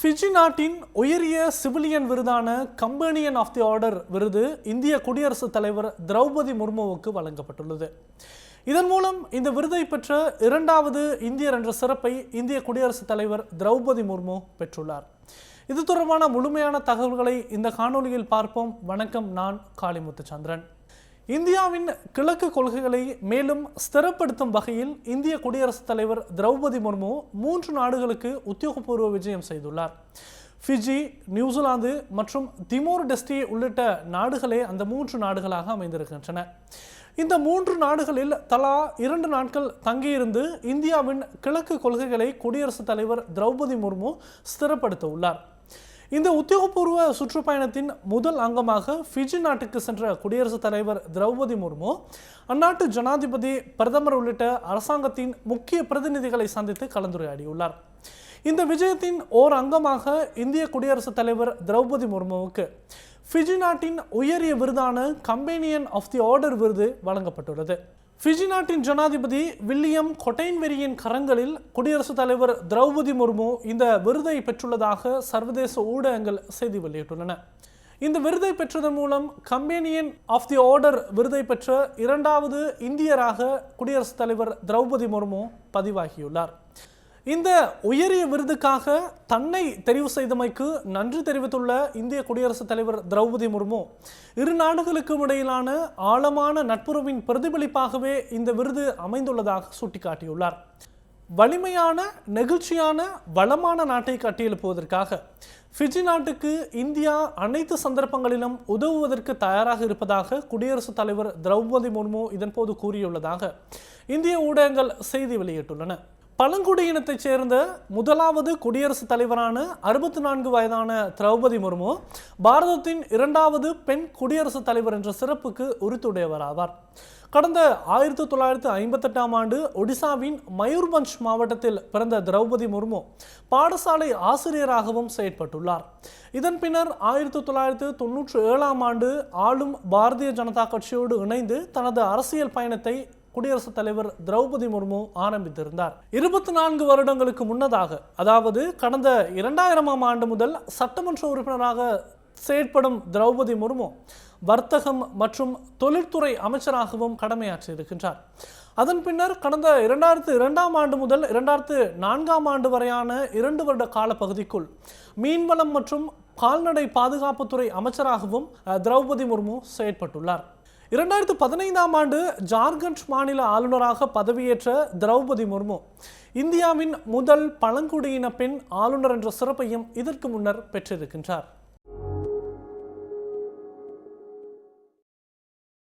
Fiji நாட்டின் உயரிய civilian விருதான கம்பேனியன் ஆஃப் தி ஆர்டர் விருது இந்திய குடியரசுத் தலைவர் திரௌபதி முர்முவுக்கு வழங்கப்பட்டுள்ளது. இதன் மூலம் இந்த விருதை பெற்ற இரண்டாவது இந்தியர் என்ற சிறப்பை இந்திய குடியரசுத் தலைவர் திரௌபதி முர்மு பெற்றுள்ளார். இது தொடர்பான முழுமையான தகவல்களை இந்த காணொலியில் பார்ப்போம். வணக்கம் நான் காளிமுத்து சந்திரன் இந்தியாவின் கிழக்கு கொள்கைகளை மேலும் ஸ்திரப்படுத்தும் வகையில் இந்திய குடியரசுத் தலைவர் திரௌபதி முர்மு மூன்று நாடுகளுக்கு உத்தியோகபூர்வ விஜயம் செய்துள்ளார். ஃபிஜி நியூசிலாந்து மற்றும் திமோர் டெஸ்டி உள்ளிட்ட நாடுகளே அந்த மூன்று நாடுகளாக அமைந்திருக்கின்றன. இந்த மூன்று நாடுகளில் தலா இரண்டு நாட்கள் தங்கியிருந்து இந்தியாவின் கிழக்கு கொள்கைகளை குடியரசுத் தலைவர் திரௌபதி முர்மு ஸ்திரப்படுத்த உள்ளார் இந்த உத்தியோகபூர்வ சுற்றுப்பயணத்தின் முதல் அங்கமாக ஃபிஜி நாட்டுக்கு சென்ற குடியரசுத் தலைவர் திரௌபதி முர்மு அந்நாட்டு ஜனாதிபதி பிரதமர் உள்ளிட்ட அரசாங்கத்தின் முக்கிய பிரதிநிதிகளை சந்தித்து கலந்துரையாடியுள்ளார். இந்த விஜயத்தின் ஓர் அங்கமாக இந்திய குடியரசுத் தலைவர் திரௌபதி முர்முவுக்கு ஃபிஜி நாட்டின் உயரிய விருதான கம்பேனியன் ஆஃப் தி ஆர்டர் விருது வழங்கப்பட்டுள்ளது. ஃபிஜி நாட்டின் ஜனாதிபதி வில்லியம் கொட்டைன்வெரியின் கரங்களில் குடியரசுத் தலைவர் திரௌபதி முர்மு இந்த விருதை பெற்றுள்ளதாக சர்வதேச ஊடகங்கள் செய்தி வெளியிட்டுள்ளன. இந்த விருதை பெற்றதன் மூலம் கம்பேனியன் ஆஃப் தி ஆர்டர் விருதை பெற்ற இரண்டாவது இந்தியராக குடியரசுத் தலைவர் திரௌபதி முர்மு பதிவாகியுள்ளார். இந்த உயரிய விருதுக்காக தன்னை தெரிவு செய்தமைக்கு நன்றி தெரிவித்துள்ள இந்திய குடியரசுத் தலைவர் திரௌபதி முர்மு. இரு நாடுகளுக்கும் இடையிலான ஆழமான நட்புறவின் பிரதிபலிப்பாகவே இந்த விருது அமைந்துள்ளதாக சுட்டிக்காட்டியுள்ளார். வலிமையான நெகிழ்ச்சியான வளமான நாட்டை கட்டியெழுப்புவதற்காக ஃபிஜி நாட்டுக்கு இந்தியா அனைத்து சந்தர்ப்பங்களிலும் உதவுவதற்கு தயாராக இருப்பதாக குடியரசுத் தலைவர் திரௌபதி முர்மு இதன்போது கூறியுள்ளதாக இந்திய ஊடகங்கள் செய்தி வெளியிட்டுள்ளன. பழங்குடியினத்தைச் சேர்ந்த முதலாவது குடியரசுத் தலைவரான அறுபத்தி நான்கு வயதான திரௌபதி முர்மு பாரதத்தின் இரண்டாவது பெண் குடியரசுத் தலைவர் என்ற சிறப்புக்கு உரித்துடையவராவார். கடந்த ஆயிரத்தி தொள்ளாயிரத்தி ஐம்பத்தெட்டாம் ஆண்டு ஒடிசாவின் மயூர்பஞ்ச் மாவட்டத்தில் பிறந்த திரௌபதி முர்மு பாடசாலை ஆசிரியராகவும் செயற்பட்டுள்ளார். இதன் பின்னர் ஆயிரத்தி தொள்ளாயிரத்தி தொன்னூற்றி ஏழாம் ஆண்டு ஆளும் பாரதிய ஜனதா கட்சியோடு இணைந்து தனது அரசியல் பயணத்தை குடியரசுத் தலைவர் திரௌபதி முர்மு ஆரம்பித்திருந்தார். இருபத்தி நான்கு வருடங்களுக்கு முன்னதாக அதாவது கடந்த இரண்டாயிரமாம் ஆண்டு முதல் சட்டமன்ற உறுப்பினராக செயற்படும் திரௌபதி முர்மு வர்த்தகம் மற்றும் தொழில்துறை அமைச்சராகவும் கடமையாற்றி இருக்கின்றார் அதன் பின்னர் கடந்த இரண்டாயிரத்து இரண்டாம் ஆண்டு முதல் இரண்டாயிரத்து நான்காம் ஆண்டு வரையான இரண்டு வருட காலப்பகுதிக்குள் மீன்வளம் மற்றும் கால்நடை பாதுகாப்புத்துறை அமைச்சராகவும் திரௌபதி முர்மு செயற்பட்டுள்ளார். இரண்டாயிரத்து பதினைந்தாம் ஆண்டு ஜார்க்கண்ட் மாநில ஆளுநராக பதவியேற்ற திரௌபதி முர்மு இந்தியாவின் முதல் பழங்குடியின பெண் ஆளுநர் என்ற சிறப்பையும் இதற்கு முன்னர் பெற்றிருக்கின்றார்.